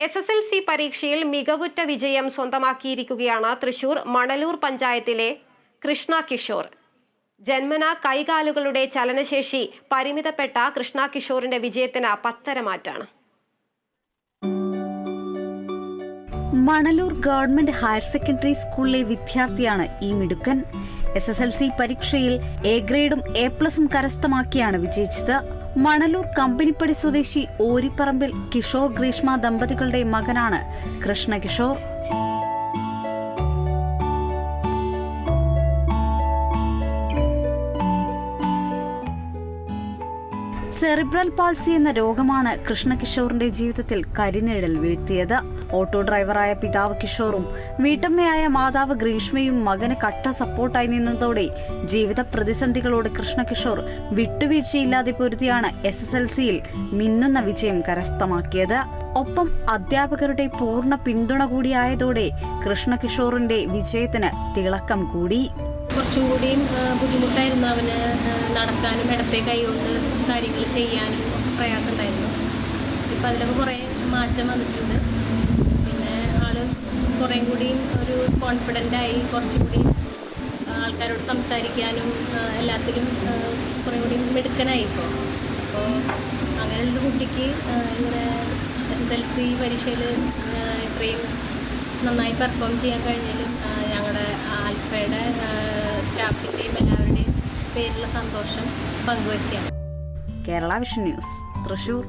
S S L C പരീക്ഷയിൽ മികവുറ്റ വിജയം സ്വന്തമാക്കിയിരിക്കുകയാണ് തൃശൂർ മണലൂർ പഞ്ചായത്തിലെ കൃഷ്ണ കിഷോർ. ജന്മന കൈകാലുകളുടെ ചലനശേഷി പരിമിതപ്പെട്ട കൃഷ്ണ കിഷോറിന്റെ വിജയത്തിന് പത്തരമാറ്റാണ്. മണലൂർ ഗവൺമെന്റ് ഹയർ സെക്കൻഡറി സ്കൂളിലെ വിദ്യാർത്ഥിയാണ് ഈ മിടുക്കൻ. എസ് എസ് എൽ സി പരീക്ഷയിൽ എ ഗ്രേഡും എ പ്ലസും കരസ്ഥമാക്കിയാണ് വിജയിച്ചത്. മണലൂർ കമ്പനിപ്പടി സ്വദേശി ഓരിപ്പറമ്പിൽ കിഷോർ ഗ്രീഷ്മ ദമ്പതികളുടെ മകനാണ് കൃഷ്ണ സെറിബ്രൽ പാൾസി എന്ന രോഗമാണ് കൃഷ്ണകിഷോറിന്റെ ജീവിതത്തിൽ കരിനിഴൽ വീഴ്ത്തിയത്. ഓട്ടോ ഡ്രൈവറായ പിതാവ് കിഷോറും വീട്ടമ്മയായ മാതാവ് ഗ്രീഷ്മയും മകന് കട്ട സപ്പോർട്ടായി നിന്നതോടെ ജീവിത പ്രതിസന്ധികളോട് കൃഷ്ണകിഷോർ വിട്ടുവീഴ്ചയില്ലാതെ പൊരുതിയാണ് എസ് എസ് എൽ സിയിൽ മിന്നുന്ന വിജയം കരസ്ഥമാക്കിയത്. ഒപ്പം അധ്യാപകരുടെ പൂർണ പിന്തുണ കൂടിയായതോടെ കൃഷ്ണകിഷോറിന്റെ വിജയത്തിന് തിളക്കം കൂടി. കുറച്ചും കൂടിയും ബുദ്ധിമുട്ടായിരുന്നു അവന് നടക്കാനും ഇടത്തെ കൈ കൊണ്ട് കാര്യങ്ങൾ ചെയ്യാനും പ്രയാസം പ്രയാസമുണ്ടായിരുന്നു. ഇപ്പം അതിലൊക്കെ കുറേ മാറ്റം വന്നിട്ടുണ്ട്. പിന്നെ ആൾ കുറേ കൂടിയും ഒരു കോൺഫിഡന്റ് ആയി കുറച്ചും കൂടി ആൾക്കാരോട് സംസാരിക്കാനും എല്ലാത്തിലും കുറേ കൂടി മിടുക്കനായി ഇപ്പോൾ. അപ്പോൾ അങ്ങനെയുള്ളൊരു കുട്ടിക്ക് ഇങ്ങനെ എസ് എസ് എൽ സി പരീക്ഷയിൽ ഇത്രയും നന്നായി പെർഫോം ചെയ്യാൻ കഴിഞ്ഞാലും പേരിലുള്ള സന്തോഷം പങ്കുവയ്ക്കാം കേരള വിഷൻ ന്യൂസ് തൃശൂർ.